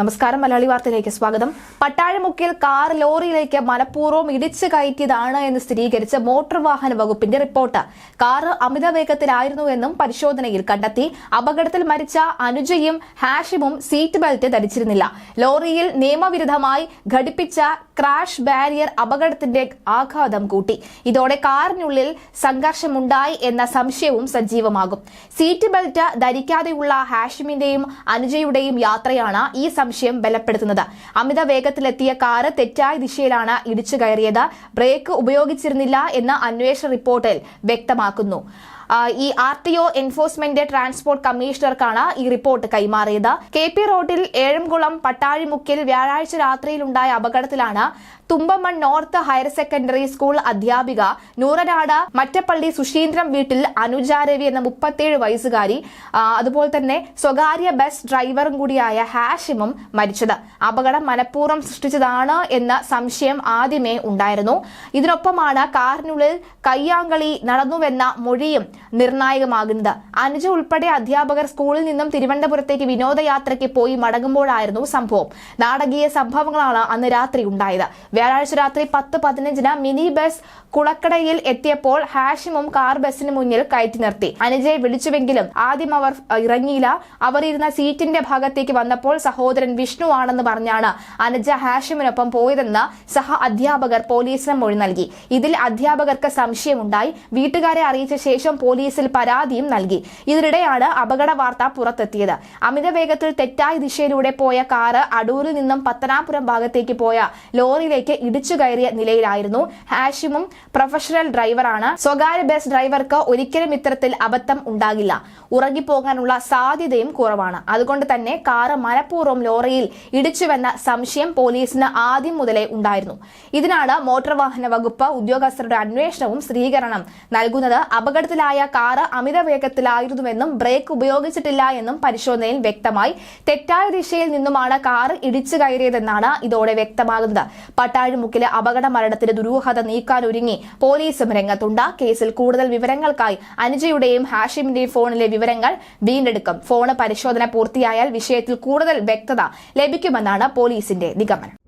നമസ്കാരം മലയാളി വാർത്തയിലേക്ക് സ്വാഗതം. പട്ടാഴമുക്കിൽ കാർ ലോറിയിലേക്ക് മനഃപൂർവം ഇടിച്ചു കയറ്റിയതാണ് എന്ന് സ്ഥിരീകരിച്ച മോട്ടോർ വാഹന വകുപ്പിന്റെ റിപ്പോർട്ട്. കാർ അമിത വേഗത്തിലായിരുന്നു എന്നും പരിശോധനയിൽ കണ്ടെത്തി. അപകടത്തിൽ മരിച്ച അനുജയും ഹാഷിമും സീറ്റ് ബെൽറ്റ് ധരിച്ചിരുന്നില്ല. ലോറിയിൽ നിയമവിരുദ്ധമായി ഘടിപ്പിച്ച ക്രാഷ് ബാരിയർ അപകടത്തിന്റെ ആഘാതം കൂട്ടി. ഇതോടെ കാറിനുള്ളിൽ സംഘർഷമുണ്ടായി എന്ന സംശയവും സജീവമാകും. സീറ്റ് ബെൽറ്റ് ധരിക്കാതെയുള്ള ഹാഷിമിന്റെയും അനുജയുടെയും യാത്രയാണ് ഈ സംശയം ബലപ്പെടുത്തുന്നത്. അമിത വേഗത്തിലെത്തിയ കാറ് തെറ്റായ ദിശയിലാണ് ഇടിച്ചു കയറിയത്. ബ്രേക്ക് ഉപയോഗിച്ചിരുന്നില്ല എന്ന് അന്വേഷണ റിപ്പോർട്ടിൽ വ്യക്തമാക്കുന്നു. ഈ R T O enforcement transport കമ്മീഷണർക്കാണ് ഈ റിപ്പോർട്ട് കൈമാറിയത്. കെ പി റോഡിൽ ഏഴംകുളം പട്ടാഴിമുക്കിൽ വ്യാഴാഴ്ച രാത്രിയിലുണ്ടായ അപകടത്തിലാണ് Thumpamon north higher secondary school അധ്യാപിക നൂറനാട് മറ്റപ്പള്ളി സുശീന്ദ്രം വീട്ടിൽ അനുജാരവി എന്ന മുപ്പത്തേഴ് വയസ്സുകാരി അതുപോലെ തന്നെ സ്വകാര്യ ബസ് ഡ്രൈവറും കൂടിയായ ഹാഷിമും മരിച്ചത്. അപകടം മനഃപൂർവം സൃഷ്ടിച്ചതാണ് എന്ന സംശയം ആദ്യമേ ഉണ്ടായിരുന്നു. ഇതിനൊപ്പമാണ് കാറിനുള്ളിൽ കയ്യാങ്കളി നടന്നുവെന്ന മൊഴിയും നിർണായകമാകുന്നത്. അനുജ ഉൾപ്പെടെ അധ്യാപകർ സ്കൂളിൽ നിന്നും തിരുവനന്തപുരത്തേക്ക് വിനോദയാത്രയ്ക്ക് പോയി മടങ്ങുമ്പോഴായിരുന്നു സംഭവം. നാടകീയ സംഭവങ്ങളാണ് അന്ന് രാത്രി ഉണ്ടായത്. വ്യാഴാഴ്ച രാത്രി പത്ത് പതിനഞ്ചിന് മിനി ബസ് കുളക്കടയിൽ എത്തിയപ്പോൾ ഹാഷിമും കാർ ബസിന് മുന്നിൽ കയറ്റി നിർത്തി. അനുജയെ വിളിച്ചുവെങ്കിലും ആദ്യം അവർ ഇറങ്ങിയില്ല. അവർ ഇരുന്ന സീറ്റിന്റെ ഭാഗത്തേക്ക് വന്നപ്പോൾ സഹോദരൻ വിഷ്ണു ആണെന്ന് പറഞ്ഞാണ് അനുജ ഹാഷിമിനൊപ്പം പോയതെന്ന് സഹ അധ്യാപകർ പോലീസിന് മൊഴി നൽകി. ഇതിൽ അധ്യാപകർക്ക് സംശയമുണ്ടായി. വീട്ടുകാരെ അറിയിച്ച ശേഷം പോലീസിൽ പരാതിയും നൽകി. ഇതിനിടെയാണ് അപകട വാർത്ത പുറത്തെത്തിയത്. അമിത വേഗത്തിൽ തെറ്റായ ദിശയിലൂടെ പോയ കാറ് അടൂരിൽ നിന്നും പത്തനാപുരം ഭാഗത്തേക്ക് പോയ ലോറിയിലേക്ക് ഇടിച്ചു കയറിയ നിലയിലായിരുന്നു. ഹാഷിമും പ്രൊഫഷണൽ ഡ്രൈവറാണ്. സ്വകാര്യ ബസ് ഡ്രൈവർക്ക് ഒരിക്കലും ഇത്തരത്തിൽ അബദ്ധം ഉണ്ടാകില്ല. ഉറങ്ങിപ്പോകാനുള്ള സാധ്യതയും കുറവാണ്. അതുകൊണ്ട് തന്നെ കാറ് മനഃപൂർവം ലോറിയിൽ ഇടിച്ചുവെന്ന സംശയം പോലീസിന് ആദ്യം മുതലേ ഉണ്ടായിരുന്നു. ഇതിനാണ് മോട്ടോർ വാഹന വകുപ്പ് ഉദ്യോഗസ്ഥരുടെ അന്വേഷണവും സ്ഥിരീകരണം നൽകുന്നത്. അപകടത്തിലായ കാറ് അമിത വേഗത്തിലായിരുന്നുവെന്നും ബ്രേക്ക് ഉപയോഗിച്ചിട്ടില്ല എന്നും പരിശോധനയിൽ വ്യക്തമായി. തെറ്റായ ദിശയിൽ നിന്നുമാണ് കാറ് ഇടിച്ചു കയറിയതെന്നാണ് ഇതോടെ വ്യക്തമാകുന്നത്. പട്ടാഴിമുക്കിലെ അപകട മരണത്തിന്റെ ദുരൂഹത നീക്കാനൊരുങ്ങി പോലീസും രംഗത്തുണ്ട്. കേസിൽ കൂടുതൽ വിവരങ്ങൾക്കായി അനുജയുടെയും ഹാഷിമിന്റെയും ഫോണിലെ വിവരങ്ങൾ വീണ്ടെടുക്കും. ഫോണ് പരിശോധന പൂർത്തിയായാൽ വിഷയത്തിൽ കൂടുതൽ വ്യക്തത ലഭിക്കുമെന്നാണ് പോലീസിന്റെ നിഗമനം.